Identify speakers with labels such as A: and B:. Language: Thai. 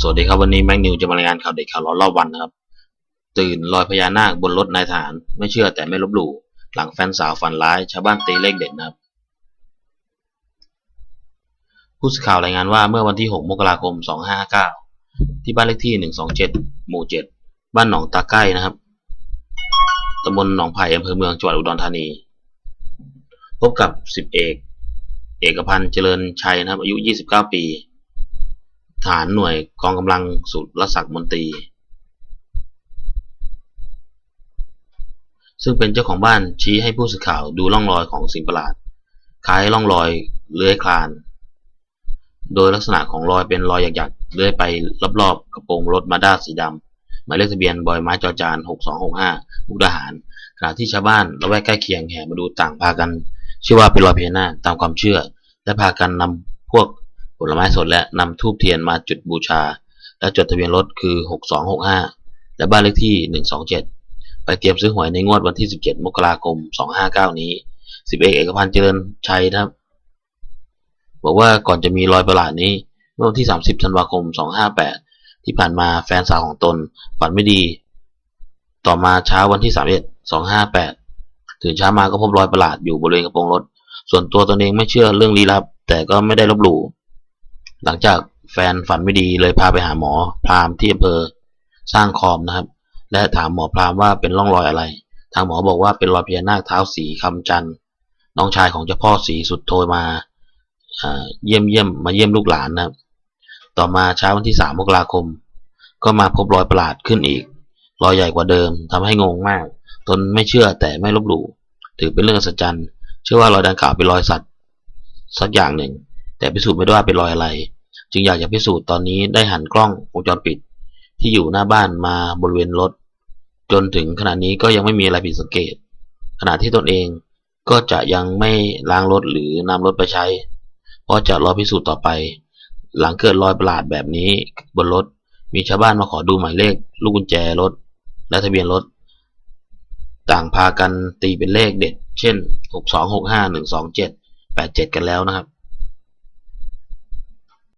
A: สวัสดีครับวันนี้แม็กนิวจะมารายงานข่าวเด็กข่าวร้อนรอบวันนะครับ ตื่นลอยพญานาคบนรถนายทหาร ไม่เชื่อแต่ไม่ลบหลู่หลังแฟนสาวฝันร้าย ชาวบ้านตีเลขเด็ดนะครับ ผู้สื่อข่าวรายงานว่าเมื่อวันที่ 6 มกราคม 2559 ที่บ้านเลขที่ 127 หมู่ 7 บ้านหนองตาใกล้นะครับตำบลหนองไผ่อำเภอเมืองจังหวัดอุดรธานี พบกับสิบเอก เอกพันธ์เจริญชัยนะครับอายุ 29 ปี ฐานหน่วยกองกำลังสุรศักดิ์มนตรี ซึ่งเป็นเจ้าของบ้านชี้ให้ผู้สื่อข่าวดูร่องรอยของสิ่งประหลาด คล้ายร่องรอยเลื้อยคลาน โดยลักษณะของรอยเป็นรอยหยักๆเลื้อยไปรอบๆกระโปรงรถมาด้าสีดำหมายเลขทะเบียนบอยไม้จอจาน6265มุกดาหารขณะที่ชาวบ้านละแวกใกล้เคียงแห่มาดูต่างพากันเชื่อว่าเป็นรอยพญานาคตามความเชื่อ และพากันนำพวก ผลไม้สดและนำทูบเทียนมาจุดบูชา และจดทะเบียนรถคือ 6265 และบ้านเลขที่ 127 ไปเตรียมซื้อหวยในงวดวันที่ 17 มกราคม 259 นี้สิบเอกเอกพันธ์เจริญชัยนะครับ บอกว่าก่อนจะมีรอยประหลาดนี้เมื่อวันที่ 30 ธันวาคม 258 ที่ผ่านมาแฟนสาวของตนฝันไม่ดี ต่อมาเช้าวันที่ 31 258 ถึงเช้ามาก็พบรอยประหลาดอยู่บริเวณกระโปรงรถ ส่วนตัวตนเองไม่เชื่อเรื่องลี้ลับ แต่ก็ไม่ได้ลบหลู่ หลังจากแฟนฝันไม่ดีเลยพาไปหาหมอพราหมณ์ที่อำเภอสร้างคอมนะครับ และถามหมอพราหมณ์ว่าเป็นร่องรอยอะไร ทางหมอบอกว่าเป็นรอยพญานาคเท้าสีคำจันทร์น้องชายของเจ้าพ่อสีสุดโทรมาเยี่ยมเยี่ยมมาเยี่ยมลูกหลานนะครับ ต่อมาเช้าวันที่3มกราคม ก็มาพบรอยประหลาดขึ้นอีก รอยใหญ่กว่าเดิมทำให้งงมาก ตนไม่เชื่อแต่ไม่ลบหลู่ถือเป็นเรื่องอัศจรรย์เชื่อว่ารอยดังกล่าวเป็นรอยสัตว์สักอย่างหนึ่ง แต่พิสูจน์ไม่ได้ว่าเป็นรอยอะไร จึงอยากจะพิสูจน์ตอนนี้ได้หันกล้องวงจรปิด ที่อยู่หน้าบ้านมาบริเวณรถ จนถึงขณะนี้ก็ยังไม่มีอะไรผิดสังเกต ขณะที่ตนเองก็จะยังไม่ล้างรถหรือนำรถไปใช้ เพราะจะรอพิสูจน์ต่อไป หลังเกิดรอยประหลาดแบบนี้บนรถ มีชาวบ้านมาขอดูหมายเลข ลูกกุญแจรถ และทะเบียนรถ ต่างพากันตีเป็นเลขเด็ด เช่น 6265 127 87 กันแล้วนะครับ